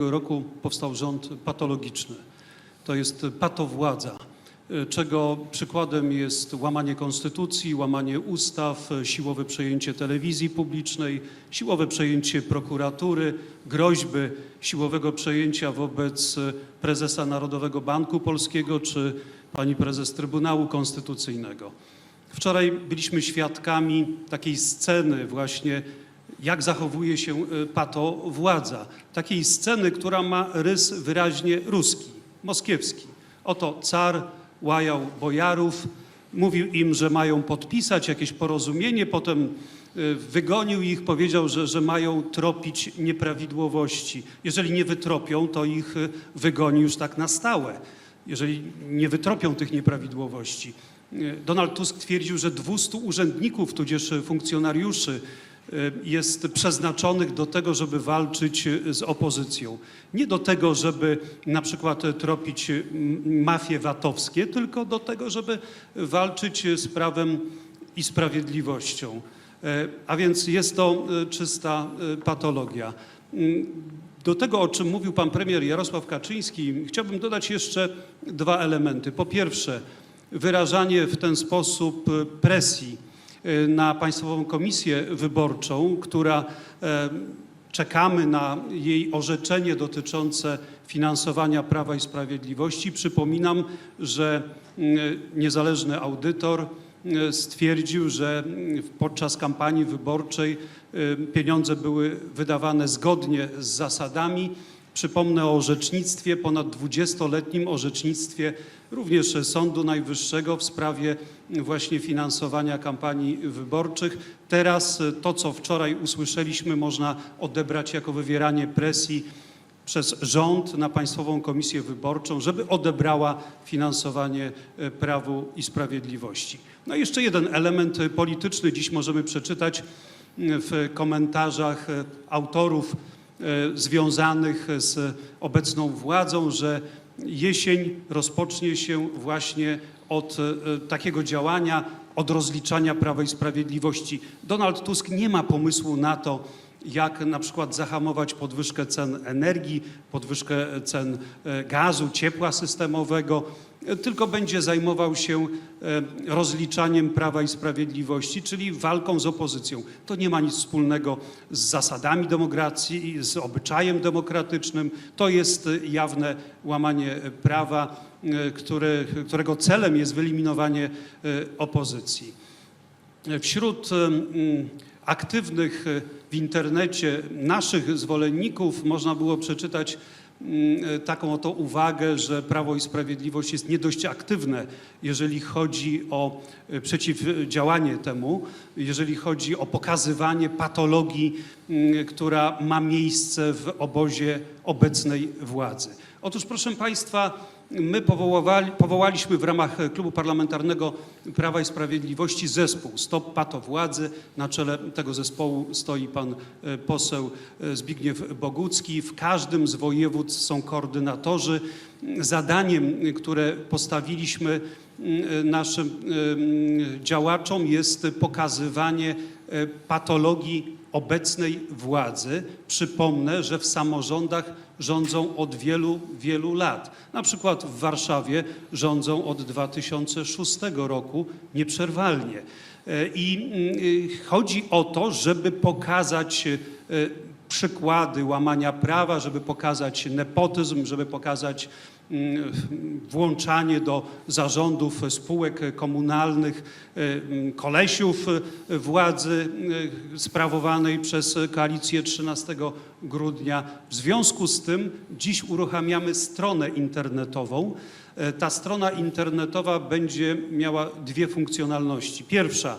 roku powstał rząd patologiczny. To jest patowładza, czego przykładem jest łamanie konstytucji, łamanie ustaw, siłowe przejęcie telewizji publicznej, siłowe przejęcie prokuratury, groźby siłowego przejęcia wobec prezesa Narodowego Banku Polskiego czy pani prezes Trybunału Konstytucyjnego. Wczoraj byliśmy świadkami takiej sceny właśnie jak zachowuje się y, pato władza. Takiej sceny, która ma rys wyraźnie ruski, moskiewski. Oto car łajał bojarów, mówił im, że mają podpisać jakieś porozumienie, potem y, wygonił ich, powiedział, że, że mają tropić nieprawidłowości. Jeżeli nie wytropią, to ich y, wygoni już tak na stałe. Jeżeli nie wytropią tych nieprawidłowości. Donald Tusk twierdził, że 200 urzędników, tudzież funkcjonariuszy jest przeznaczonych do tego, żeby walczyć y, z opozycją. Nie do tego, żeby na przykład tropić y, m- mafie VAT-owskie, tylko do tego, żeby walczyć z prawem i sprawiedliwością. A więc jest to y, czysta y, patologia. Do tego, o czym mówił pan premier Jarosław Kaczyński, chciałbym dodać jeszcze dwa elementy. Po pierwsze, wyrażanie w ten sposób y, presji y, na Państwową Komisję Wyborczą, która e, czekamy na jej orzeczenie dotyczące finansowania Prawa i Sprawiedliwości. Przypominam, że y, niezależny audytor y, stwierdził, że y, podczas kampanii wyborczej y, pieniądze były wydawane zgodnie z zasadami. Przypomnę o orzecznictwie, ponad 20-letnim orzecznictwie również Sądu Najwyższego w sprawie właśnie finansowania kampanii wyborczych. Teraz to, co wczoraj usłyszeliśmy, można odebrać jako wywieranie presji przez rząd na Państwową Komisję Wyborczą, żeby odebrała finansowanie e, Prawu i Sprawiedliwości. No i jeszcze jeden element polityczny dziś możemy przeczytać m, w komentarzach e, autorów związanych z obecną władzą, że jesień rozpocznie się właśnie od e, takiego działania, od rozliczania Prawa i Sprawiedliwości. Donald Tusk nie ma pomysłu na to, jak na przykład zahamować podwyżkę cen energii, podwyżkę cen e, gazu, ciepła systemowego, e, tylko będzie zajmował się e, rozliczaniem Prawa i Sprawiedliwości, czyli walką z opozycją. To nie ma nic wspólnego z zasadami demokracji, z obyczajem demokratycznym. To jest jawne łamanie prawa, e, które, którego celem jest wyeliminowanie e, opozycji. Wśród aktywnych w internecie naszych zwolenników można było przeczytać taką oto uwagę, że Prawo i Sprawiedliwość jest nie dość aktywne, jeżeli chodzi o e, przeciwdziałanie temu, jeżeli chodzi o pokazywanie patologii, mm, która ma miejsce w obozie obecnej władzy. Otóż, proszę Państwa, My powołaliśmy w ramach Klubu Parlamentarnego Prawa i Sprawiedliwości zespół Stop Pato Władzy. Na czele tego zespołu stoi pan e, poseł e, Zbigniew Bogucki. W każdym z województw są koordynatorzy. Zadaniem, które postawiliśmy naszym działaczom jest pokazywanie e, patologii obecnej władzy. Przypomnę, że w samorządach rządzą od wielu, wielu lat. Na przykład w Warszawie rządzą od 2006 roku nieprzerwalnie. E, I mm, chodzi o to, żeby pokazać e, przykłady łamania prawa, żeby pokazać nepotyzm, żeby pokazać włączanie do zarządów spółek komunalnych mm, kolesiów władzy e, sprawowanej przez koalicję 13 grudnia. W związku z tym dziś uruchamiamy stronę internetową. E, Ta strona internetowa będzie miała dwie funkcjonalności. Pierwsza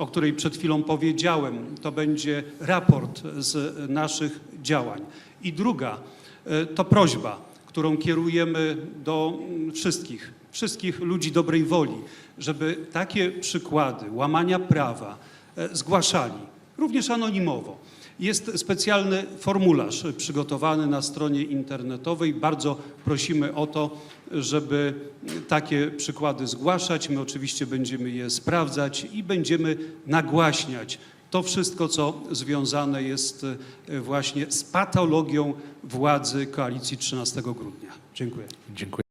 o której przed chwilą powiedziałem, to będzie raport z naszych działań. I druga e, to prośba, którą kierujemy do mm, wszystkich, wszystkich ludzi dobrej woli, żeby takie przykłady łamania prawa e, zgłaszali, również anonimowo. Jest specjalny formularz przygotowany na stronie internetowej. Bardzo prosimy o to, żeby takie przykłady zgłaszać. My oczywiście będziemy je sprawdzać i będziemy nagłaśniać To wszystko, co związane jest e, właśnie z patologią władzy koalicji 13 grudnia. Dziękuję. Dziękuję.